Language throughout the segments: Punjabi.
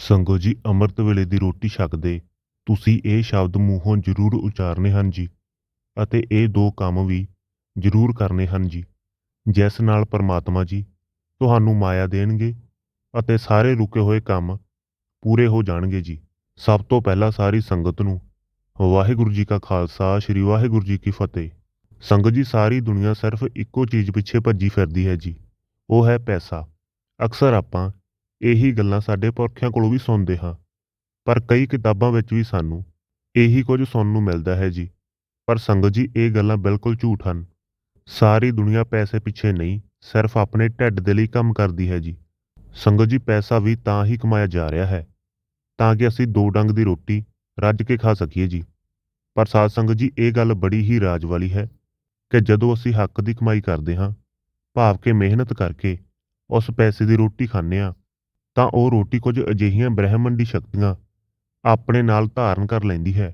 ਸੰਗੋ ਜੀ, ਅੰਮ੍ਰਿਤ ਵੇਲੇ ਦੀ ਰੋਟੀ ਛਕਦੇ, ਤੁਸੀਂ ਇਹ ਸ਼ਬਦ ਮੂੰਹੋਂ ਜ਼ਰੂਰ ਉਚਾਰਨੇ ਹਨ ਜੀ, ਅਤੇ ਇਹ ਦੋ ਕੰਮ ਵੀ ਜ਼ਰੂਰ ਕਰਨੇ ਹਨ ਜੀ। ਜਿਸ ਨਾਲ ਪਰਮਾਤਮਾ ਜੀ, ਤੁਹਾਨੂੰ ਮਾਇਆ ਦੇਣਗੇ ਅਤੇ ਸਾਰੇ ਰੁਕੇ ਹੋਏ ਕੰਮ ਪੂਰੇ ਹੋ ਜਾਣਗੇ ਜੀ। ਸਭ ਤੋਂ ਪਹਿਲਾਂ ਸਾਰੀ ਸੰਗਤ ਨੂੰ ਵਾਹਿਗੁਰੂ ਜੀ ਕਾ ਖਾਲਸਾ, ਸ੍ਰੀ ਵਾਹਿਗੁਰੂ ਜੀ ਕੀ ਫਤਿਹ। ਸੰਗਤ ਜੀ, ਸਾਰੀ ਦੁਨੀਆ ਸਿਰਫ ਇੱਕੋ ਚੀਜ਼ ਪਿੱਛੇ ਭੱਜੀ ਫਿਰਦੀ ਹੈ ਜੀ, ਉਹ ਹੈ ਪੈਸਾ। ਅਕਸਰ ਆਪਾਂ ਇਹੀ ਗੱਲਾਂ ਸਾਡੇ ਪੁਰਖਿਆਂ ਕੋਲੋਂ ਵੀ ਸੁਣਦੇ ਹਾਂ। ਪਰ ਕਈ ਕਿਤਾਬਾਂ ਵਿੱਚ ਵੀ ਸਾਨੂੰ ਇਹੀ ਕੁਝ ਸੁਣਨ ਨੂੰ ਮਿਲਦਾ ਹੈ ਜੀ। ਪਰ ਸੰਗਤ ਜੀ, ਇਹ ਗੱਲਾਂ ਬਿਲਕੁਲ ਝੂਠ ਹਨ। ਸਾਰੀ ਦੁਨੀਆ ਪੈਸੇ ਪਿੱਛੇ ਨਹੀਂ, ਸਿਰਫ ਆਪਣੇ ਢਿੱਡ ਦੇ ਲਈ ਕੰਮ ਕਰਦੀ ਹੈ ਜੀ। ਸੰਗਤ ਜੀ, ਪੈਸਾ ਵੀ ਤਾਂ ਹੀ ਕਮਾਇਆ ਜਾ ਰਿਹਾ ਹੈ, ਤਾਂ ਕਿ ਅਸੀਂ ਦੋ ਡੰਗ ਦੀ ਰੋਟੀ ਰੱਜ ਕੇ ਖਾ ਸਕੀਏ ਜੀ। ਪਰ ਸਾਧ ਸੰਗਤ ਜੀ, ਇਹ ਗੱਲ ਬੜੀ ਹੀ ਰਾਜ ਵਾਲੀ ਹੈ ਕਿ ਜਦੋਂ ਅਸੀਂ ਹੱਕ ਦੀ ਕਮਾਈ ਕਰਦੇ ਹਾਂ, ਭਾਵ ਕਿ ਮਿਹਨਤ ਕਰਕੇ ਉਸ ਪੈਸੇ ਦੀ ਰੋਟੀ ਖਾਂਦੇ ਹਾਂ ਤਾਂ ਉਹ ਰੋਟੀ ਕੁਝ ਅਜਿਹੀਆਂ ਬ੍ਰਹਿਮੰਡੀ ਸ਼ਕਤੀਆਂ ਆਪਣੇ ਨਾਲ ਧਾਰਨ ਕਰ ਲੈਂਦੀ ਹੈ,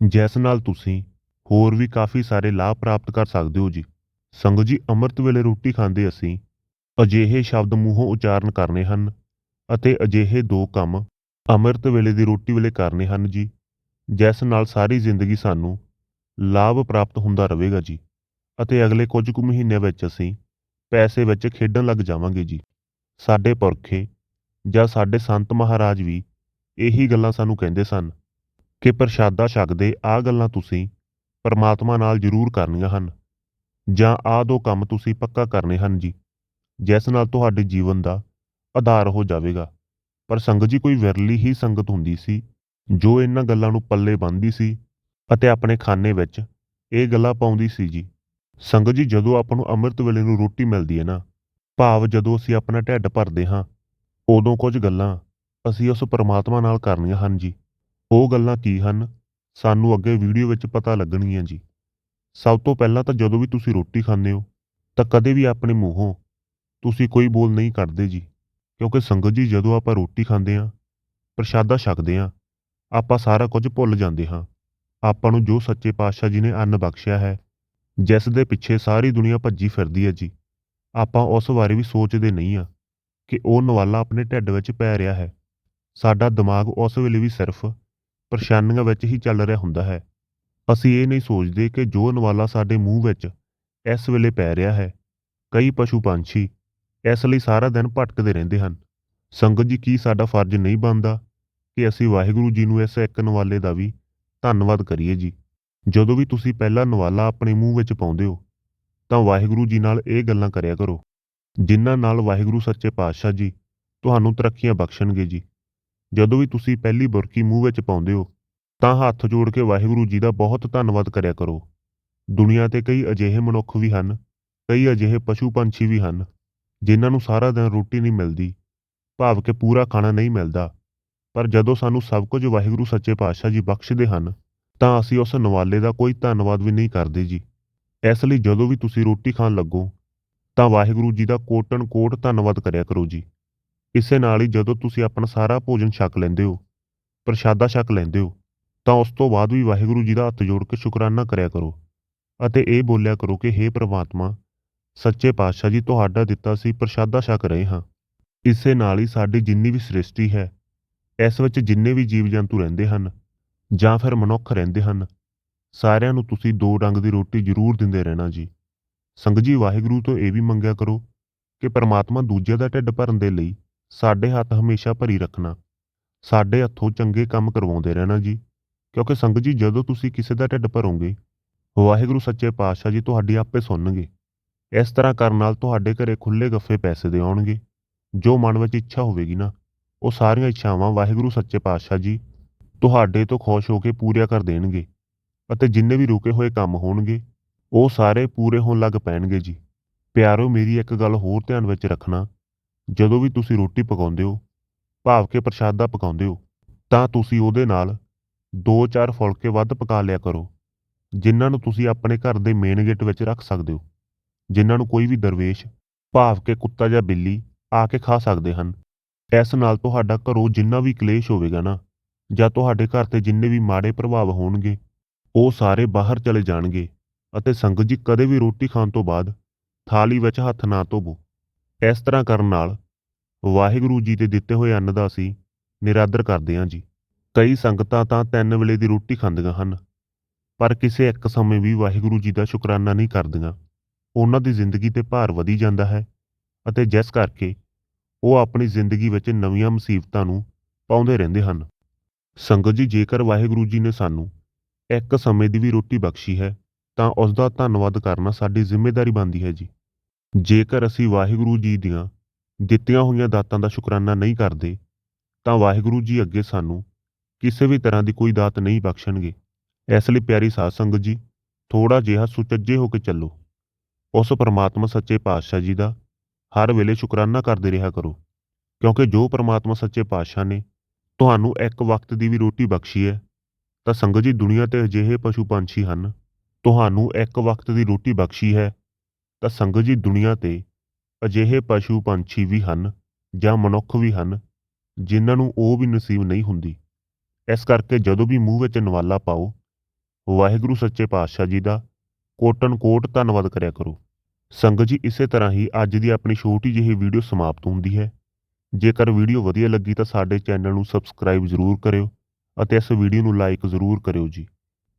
ਜਿਸ ਨਾਲ ਤੁਸੀਂ ਹੋਰ ਵੀ ਕਾਫੀ ਸਾਰੇ ਲਾਭ ਪ੍ਰਾਪਤ ਕਰ ਸਕਦੇ ਹੋ ਜੀ। ਸੰਗਤ ਜੀ, ਅੰਮ੍ਰਿਤ ਵੇਲੇ ਰੋਟੀ ਖਾਂਦੇ ਅਸੀਂ ਅਜਿਹੇ ਸ਼ਬਦ ਮੂੰਹੋਂ ਉਚਾਰਨ ਕਰਨੇ ਹਨ ਅਤੇ ਅਜਿਹੇ ਦੋ ਕੰਮ ਅੰਮ੍ਰਿਤ ਵੇਲੇ ਦੀ ਰੋਟੀ ਵੇਲੇ ਕਰਨੇ ਹਨ ਜੀ, ਜਿਸ ਨਾਲ ਸਾਰੀ ਜ਼ਿੰਦਗੀ ਸਾਨੂੰ ਲਾਭ ਪ੍ਰਾਪਤ ਹੁੰਦਾ ਰਹੇਗਾ ਜੀ ਅਤੇ ਅਗਲੇ ਕੁਝ ਕੁ ਮਹੀਨਿਆਂ ਵਿੱਚ ਅਸੀਂ ਪੈਸੇ ਵਿੱਚ ਖੇਡਣ ਲੱਗ ਜਾਵਾਂਗੇ ਜੀ। ਸਾਡੇ ਪੁਰਖੇ ਜਾਂ ਸਾਡੇ ਸੰਤ ਮਹਾਰਾਜ ਵੀ ਇਹੀ ਗੱਲਾਂ ਸਾਨੂੰ ਕਹਿੰਦੇ ਸਨ ਕਿ ਪ੍ਰਸ਼ਾਦਾ ਛਕਦੇ ਆਹ ਗੱਲਾਂ ਤੁਸੀਂ ਪਰਮਾਤਮਾ ਨਾਲ ਜ਼ਰੂਰ ਕਰਨੀਆਂ ਹਨ, ਜਾਂ ਆਹ ਦੋ ਕੰਮ ਤੁਸੀਂ ਪੱਕਾ ਕਰਨੇ ਹਨ ਜੀ, ਜਿਸ ਨਾਲ ਤੁਹਾਡੇ ਜੀਵਨ ਦਾ ਆਧਾਰ ਹੋ ਜਾਵੇਗਾ। ਪਰ ਸੰਗਤ ਜੀ, ਕੋਈ ਵਿਰਲੀ ਹੀ ਸੰਗਤ ਹੁੰਦੀ ਸੀ, ਜੋ ਇਹਨਾਂ ਗੱਲਾਂ ਨੂੰ ਪੱਲੇ ਬੰਨ੍ਹਦੀ ਸੀ ਅਤੇ ਆਪਣੇ ਖਾਨੇ ਵਿੱਚ ਇਹ ਗੱਲਾਂ ਪਾਉਂਦੀ ਸੀ ਜੀ। ਸੰਗਤ ਜੀ, ਜਦੋਂ ਆਪਾਂ ਨੂੰ ਅੰਮ੍ਰਿਤ ਵੇਲੇ ਨੂੰ ਰੋਟੀ ਮਿਲਦੀ ਹੈ ਨਾ, ਭਾਵ ਜਦੋਂ ਅਸੀਂ ਆਪਣਾ ਢਿੱਡ ਭਰਦੇ ਹਾਂ ਉਦੋਂ ਕੁਝ ਗੱਲਾਂ ਅਸੀਂ ਉਸ ਪਰਮਾਤਮਾ ਨਾਲ ਕਰਨੀਆਂ ਹਨ ਜੀ। ਉਹ ਗੱਲਾਂ ਕੀ ਹਨ? ਸਾਨੂੰ ਅੱਗੇ ਵੀਡੀਓ ਵਿੱਚ ਪਤਾ ਲੱਗਣਗੀਆਂ ਜੀ। ਸਭ ਤੋਂ ਪਹਿਲਾਂ ਤਾਂ ਜਦੋਂ ਵੀ ਤੁਸੀਂ ਰੋਟੀ ਖਾਂਦੇ ਹੋ, ਤਾਂ ਕਦੇ ਵੀ ਆਪਣੇ ਮੂੰਹੋਂ ਤੁਸੀਂ ਕੋਈ ਬੋਲ ਨਹੀਂ ਕੱਢਦੇ ਜੀ। ਕਿਉਂਕਿ ਸੰਗਤ ਜੀ, ਜਦੋਂ ਆਪਾਂ ਰੋਟੀ ਖਾਂਦੇ ਹਾਂ, ਪ੍ਰਸ਼ਾਦਾ ਛਕਦੇ ਹਾਂ, ਆਪਾਂ ਸਾਰਾ ਕੁਝ ਭੁੱਲ ਜਾਂਦੇ ਹਾਂ। ਆਪਾਂ ਨੂੰ ਜੋ ਸੱਚੇ ਪਾਤਸ਼ਾਹ ਜੀ ਨੇ ਅੰਨ ਬਖਸ਼ਿਆ ਹੈ, ਜਿਸ ਦੇ ਪਿੱਛੇ ਸਾਰੀ ਦੁਨੀਆ ਭੱਜੀ ਫਿਰਦੀ ਹੈ ਜੀ। ਆਪਾਂ ਉਸ ਬਾਰੇ ਵੀ ਸੋਚਦੇ ਨਹੀਂ ਆ ਕਿ ਉਹ ਨਵਾਲਾ ਆਪਣੇ ਢਿੱਡ ਵਿੱਚ ਪੈ ਰਿਹਾ ਹੈ। ਸਾਡਾ ਦਿਮਾਗ ਉਸ ਵੇਲੇ ਵੀ ਸਿਰਫ ਪਰੇਸ਼ਾਨੀਆਂ ਵਿੱਚ ਹੀ ਚੱਲ ਰਿਹਾ ਹੁੰਦਾ ਹੈ। ਅਸੀਂ ਇਹ ਨਹੀਂ ਸੋਚਦੇ ਕਿ ਜੋ ਨਵਾਲਾ ਸਾਡੇ ਮੂੰਹ ਵਿੱਚ ਇਸ ਵੇਲੇ ਪੈ ਰਿਹਾ ਹੈ, ਕਈ ਪਸ਼ੂ ਪੰਛੀ ਇਸ ਲਈ ਸਾਰਾ ਦਿਨ ਭਟਕਦੇ ਰਹਿੰਦੇ ਹਨ। ਸੰਗਤ ਜੀ, ਕੀ ਸਾਡਾ ਫਰਜ਼ ਨਹੀਂ ਬਣਦਾ ਕਿ ਅਸੀਂ ਵਾਹਿਗੁਰੂ ਜੀ ਨੂੰ ਇਸ ਇੱਕ ਨਵਾਲੇ ਦਾ ਵੀ ਧੰਨਵਾਦ ਕਰੀਏ ਜੀ? ਜਦੋਂ ਵੀ ਤੁਸੀਂ ਪਹਿਲਾ ਨਵਾਲਾ ਆਪਣੇ ਮੂੰਹ ਵਿੱਚ ਪਾਉਂਦੇ ਹੋ, ਤਾਂ ਵਾਹਿਗੁਰੂ ਜੀ ਨਾਲ ਇਹ ਗੱਲਾਂ ਕਰਿਆ ਕਰੋ। ਜਿਨ੍ਹਾਂ ਨਾਲ ਵਾਹਿਗੁਰੂ ਸੱਚੇ ਪਾਤਸ਼ਾਹ ਜੀ ਤੁਹਾਨੂੰ ਤਰੱਕੀਆਂ ਬਖਸ਼ਣਗੇ ਜੀ। ਜਦੋਂ ਵੀ ਤੁਸੀਂ ਪਹਿਲੀ ਬੁਰਕੀ ਮੂੰਹ ਵਿੱਚ ਪਾਉਂਦੇ ਹੋ, ਤਾਂ ਹੱਥ ਜੋੜ ਕੇ ਵਾਹਿਗੁਰੂ ਜੀ ਦਾ ਬਹੁਤ ਧੰਨਵਾਦ ਕਰਿਆ ਕਰੋ। ਦੁਨੀਆ ਤੇ ਕਈ ਅਜਿਹੇ ਮਨੁੱਖ ਵੀ ਹਨ, ਕਈ ਅਜਿਹੇ ਪਸ਼ੂ ਪੰਛੀ ਵੀ ਹਨ, ਜਿਨ੍ਹਾਂ ਨੂੰ ਸਾਰਾ ਦਿਨ ਰੋਟੀ ਨਹੀਂ ਮਿਲਦੀ, ਭਾਵ ਕਿ ਪੂਰਾ ਖਾਣਾ ਨਹੀਂ ਮਿਲਦਾ। ਪਰ ਜਦੋਂ ਸਾਨੂੰ ਸਭ ਕੁਝ ਵਾਹਿਗੁਰੂ ਸੱਚੇ ਪਾਤਸ਼ਾਹ ਜੀ ਬਖਸ਼ਦੇ ਹਨ, ਤਾਂ ਅਸੀਂ ਉਸ ਨਵਾਲੇ ਦਾ ਕੋਈ ਧੰਨਵਾਦ ਵੀ ਨਹੀਂ ਕਰਦੇ ਜੀ। ਇਸ ਲਈ ਜਦੋਂ ਵੀ ਤੁਸੀਂ ਰੋਟੀ ਖਾਣ ਲੱਗੋ ਤਾਂ ਵਾਹਿਗੁਰੂ ਜੀ ਦਾ ਕੋਟਨ ਕੋਟ ਧੰਨਵਾਦ ਕਰਿਆ ਕਰੋ ਜੀ। ਇਸੇ ਨਾਲ ਹੀ ਜਦੋਂ ਤੁਸੀਂ ਆਪਣਾ ਸਾਰਾ ਭੋਜਨ ਛਕ ਲੈਂਦੇ ਹੋ, ਪ੍ਰਸ਼ਾਦਾ ਛਕ ਲੈਂਦੇ ਹੋ, ਤਾਂ ਉਸ ਤੋਂ ਬਾਅਦ ਵੀ ਵਾਹਿਗੁਰੂ ਜੀ ਦਾ ਹੱਥ ਜੋੜ ਕੇ ਸ਼ੁਕਰਾਨਾ ਕਰਿਆ ਕਰੋ ਅਤੇ ਇਹ ਬੋਲਿਆ ਕਰੋ ਕਿ हे ਪ੍ਰਮਾਤਮਾ, ਸੱਚੇ ਪਾਤਸ਼ਾਹ ਜੀ, ਤੁਹਾਡਾ ਦਿੱਤਾ ਸੀ ਪ੍ਰਸ਼ਾਦਾ ਛਕ ਰਹੇ ਹਾਂ। ਇਸੇ ਨਾਲ ਹੀ ਸਾਡੀ ਜਿੰਨੀ ਵੀ ਸ੍ਰਿਸ਼ਟੀ ਹੈ, ਇਸ ਵਿੱਚ ਜਿੰਨੇ ਵੀ ਜੀਵ ਜੰਤੂ ਰਹਿੰਦੇ ਹਨ ਜਾਂ ਫਿਰ ਮਨੁੱਖ ਰਹਿੰਦੇ ਹਨ, ਸਾਰਿਆਂ ਨੂੰ ਤੁਸੀਂ ਦੋ ਰੰਗ ਦੀ ਰੋਟੀ ਜ਼ਰੂਰ ਦਿੰਦੇ ਰਹਿਣਾ ਜੀ। ਸੰਗਤ ਜੀ, ਵਾਹਿਗੁਰੂ ਤੋਂ ਇਹ ਵੀ ਮੰਗਿਆ ਕਰੋ ਕਿ ਪਰਮਾਤਮਾ ਦੂਜਿਆਂ ਦਾ ਢਿੱਡ ਭਰਨ ਦੇ ਲਈ ਸਾਡੇ ਹੱਥ ਹਮੇਸ਼ਾ ਭਰੀ ਰੱਖਣਾ। ਸਾਡੇ ਹੱਥੋਂ ਚੰਗੇ ਕੰਮ ਕਰਵਾਉਂਦੇ ਰਹਿਣਾ ਜੀ, ਕਿਉਂਕਿ ਸੰਗਤ ਜੀ, ਜਦੋਂ ਤੁਸੀਂ ਕਿਸੇ ਦਾ ਢਿੱਡ ਭਰੋਗੇ, ਵਾਹਿਗੁਰੂ ਸੱਚੇ ਪਾਤਸ਼ਾਹ ਜੀ ਤੁਹਾਡੀ ਆਪੇ ਸੁਣਨਗੇ। ਇਸ ਤਰ੍ਹਾਂ ਕਰਨ ਨਾਲ ਤੁਹਾਡੇ ਘਰੇ ਖੁੱਲੇ ਗੱਫੇ ਪੈਸੇ ਦੇ ਆਉਣਗੇ। ਜੋ ਮਨ ਵਿੱਚ ਇੱਛਾ ਹੋਵੇਗੀ ਨਾ, ਉਹ ਸਾਰੀਆਂ ਇੱਛਾਵਾਂ ਵਾਹਿਗੁਰੂ ਸੱਚੇ ਪਾਤਸ਼ਾਹ ਜੀ ਤੁਹਾਡੇ ਤੋਂ ਖੁਸ਼ ਹੋ ਕੇ ਪੂਰੀਆਂ ਕਰ ਦੇਣਗੇ ਅਤੇ ਜਿੰਨੇ ਵੀ ਰੁਕੇ ਹੋਏ ਕੰਮ ਹੋਣਗੇ ਉਹ ਸਾਰੇ ਪੂਰੇ ਹੋਣ ਲੱਗ ਪੈਣਗੇ ਜੀ। ਪਿਆਰੋ, ਮੇਰੀ ਇੱਕ ਗੱਲ ਹੋਰ ਧਿਆਨ ਵਿੱਚ ਰੱਖਣਾ। ਜਦੋਂ ਵੀ ਤੁਸੀਂ ਰੋਟੀ ਪਕਾਉਂਦੇ ਹੋ, ਭਾਵ ਕਿ ਪ੍ਰਸ਼ਾਦਾ ਪਕਾਉਂਦੇ ਹੋ, ਤਾਂ ਤੁਸੀਂ ਉਹਦੇ ਨਾਲ 2-4 ਫੁਲਕੇ ਵੱਧ ਪਕਾ ਲਿਆ ਕਰੋ, ਜਿਨ੍ਹਾਂ ਨੂੰ ਤੁਸੀਂ ਆਪਣੇ ਘਰ ਦੇ ਮੇਨ ਗੇਟ ਵਿੱਚ ਰੱਖ ਸਕਦੇ ਹੋ, ਜਿਨ੍ਹਾਂ ਨੂੰ ਕੋਈ ਵੀ ਦਰਵੇਸ਼, ਭਾਵ ਕਿ ਕੁੱਤਾ ਜਾਂ ਬਿੱਲੀ ਆ ਕੇ ਖਾ ਸਕਦੇ ਹਨ। ਇਸ ਨਾਲ ਤੁਹਾਡਾ ਘਰੋਂ ਜਿੰਨਾ ਵੀ ਕਲੇਸ਼ ਹੋਵੇਗਾ ਨਾ, ਜਾਂ ਤੁਹਾਡੇ ਘਰ ਤੇ ਜਿੰਨੇ ਵੀ ਮਾੜੇ ਪ੍ਰਭਾਵ ਹੋਣਗੇ, ਉਹ ਸਾਰੇ ਬਾਹਰ ਚਲੇ ਜਾਣਗੇ। ਅਤੇ ਸੰਗਤ ਜੀ ਕਦੇ ਵੀ ਰੋਟੀ ਖਾਣ ਤੋਂ ਬਾਅਦ ਥਾਲੀ ਵਿੱਚ ਹੱਥ ਨਾ ਧੋਵੋ। ਇਸ ਤਰ੍ਹਾਂ ਕਰਨ ਨਾਲ ਵਾਹਿਗੁਰੂ ਜੀ ਦੇ ਦਿੱਤੇ ਹੋਏ ਅੰਨ ਦਾ ਅਸੀਂ ਨਿਰਾਦਰ ਕਰਦੇ ਹਾਂ ਜੀ। ਕਈ ਸੰਗਤਾਂ ਤਾਂ ਤਿੰਨ ਵੇਲੇ ਦੀ ਰੋਟੀ ਖਾਂਦੀਆਂ ਹਨ, ਪਰ ਕਿਸੇ ਇੱਕ ਸਮੇਂ ਵੀ ਵਾਹਿਗੁਰੂ ਜੀ ਦਾ ਸ਼ੁਕਰਾਨਾ ਨਹੀਂ ਕਰਦੀਆਂ। ਉਹਨਾਂ ਦੀ ਜ਼ਿੰਦਗੀ ਤੇ ਭਾਰ ਵਧੀ ਜਾਂਦਾ ਹੈ ਅਤੇ ਜਿਸ ਕਰਕੇ ਉਹ ਆਪਣੀ ਜ਼ਿੰਦਗੀ ਵਿੱਚ ਨਵੀਆਂ ਮੁਸੀਬਤਾਂ ਨੂੰ ਪਾਉਂਦੇ ਰਹਿੰਦੇ ਹਨ। ਸੰਗਤ ਜੀ, ਜੇਕਰ ਵਾਹਿਗੁਰੂ ਜੀ ਨੇ ਸਾਨੂੰ ਇੱਕ ਸਮੇਂ ਦੀ ਵੀ ਰੋਟੀ ਬਖਸ਼ੀ ਹੈ ਤਾਂ ਉਸ ਦਾ ਧੰਨਵਾਦ ਕਰਨਾ ਸਾਡੀ ਜ਼ਿੰਮੇਵਾਰੀ ਬਣਦੀ ਹੈ ਜੀ। ਜੇਕਰ ਅਸੀਂ ਵਾਹਿਗੁਰੂ ਜੀ ਦੀਆਂ ਦਿੱਤੀਆਂ ਹੋਈਆਂ ਦਾਤਾਂ ਦਾ ਸ਼ੁਕਰਾਨਾ ਨਹੀਂ ਕਰਦੇ, ਤਾਂ ਵਾਹਿਗੁਰੂ ਜੀ ਅੱਗੇ ਸਾਨੂੰ ਕਿਸੇ ਵੀ ਤਰ੍ਹਾਂ ਦੀ ਕੋਈ ਦਾਤ ਨਹੀਂ ਬਖਸ਼ਣਗੇ। ਇਸ ਲਈ ਪਿਆਰੀ ਸਾਧ ਸੰਗਤ ਜੀ ਥੋੜਾ ਜਿਹਾ ਸੁਚੱਜੇ ਹੋ ਕੇ ਚੱਲੋ। ਉਸ ਪਰਮਾਤਮਾ ਸੱਚੇ ਪਾਤਸ਼ਾਹ ਜੀ ਦਾ ਹਰ ਵੇਲੇ ਸ਼ੁਕਰਾਨਾ ਕਰਦੇ ਰਿਹਾ ਕਰੋ, ਕਿਉਂਕਿ ਜੋ ਪਰਮਾਤਮਾ ਸੱਚੇ ਪਾਤਸ਼ਾਹ ਨੇ ਤੁਹਾਨੂੰ ਇੱਕ ਵਕਤ ਦੀ ਵੀ ਰੋਟੀ ਬਖਸ਼ੀ ਹੈ, ਤਾਂ ਸੰਗਤ ਜੀ ਦੁਨੀਆ ਤੇ ਅਜਿਹੇ ਪਸ਼ੂ ਪੰਛੀ ਹਨ ਤੁਹਾਨੂੰ ਇੱਕ ਵਕਤ ਦੀ ਰੋਟੀ ਬਖਸ਼ੀ ਹੈ, ਤਾਂ ਸੰਗਤ ਜੀ ਦੁਨੀਆ ਤੇ ਅਜਿਹੇ ਪਸ਼ੂ ਪੰਛੀ ਵੀ ਹਨ ਜਾਂ ਮਨੁੱਖ ਵੀ ਹਨ, ਜਿਨ੍ਹਾਂ ਨੂੰ ਉਹ ਵੀ ਨਸੀਬ ਨਹੀਂ ਹੁੰਦੀ। ਇਸ ਕਰਕੇ ਜਦੋਂ ਵੀ ਮੂੰਹ ਵਿੱਚ ਨਵਾਲਾ ਪਾਓ, ਵਾਹਿਗੁਰੂ ਸੱਚੇ ਪਾਤਸ਼ਾਹ ਜੀ ਦਾ ਕੋਟਨ ਕੋਟ ਧੰਨਵਾਦ ਕਰਿਆ ਕਰੋ। ਸੰਗਤ ਜੀ ਇਸੇ ਤਰ੍ਹਾਂ ਹੀ ਅੱਜ ਦੀ ਆਪਣੀ ਛੋਟੀ ਜਿਹੀ ਵੀਡੀਓ ਸਮਾਪਤ ਹੁੰਦੀ ਹੈ। ਜੇਕਰ ਵੀਡੀਓ ਵਧੀਆ ਲੱਗੀ ਤਾਂ ਸਾਡੇ ਚੈਨਲ ਨੂੰ ਸਬਸਕ੍ਰਾਈਬ ਜ਼ਰੂਰ ਕਰਿਓ ਅਤੇ ਇਸ ਵੀਡੀਓ ਨੂੰ ਲਾਈਕ ਜ਼ਰੂਰ ਕਰਿਓ ਜੀ।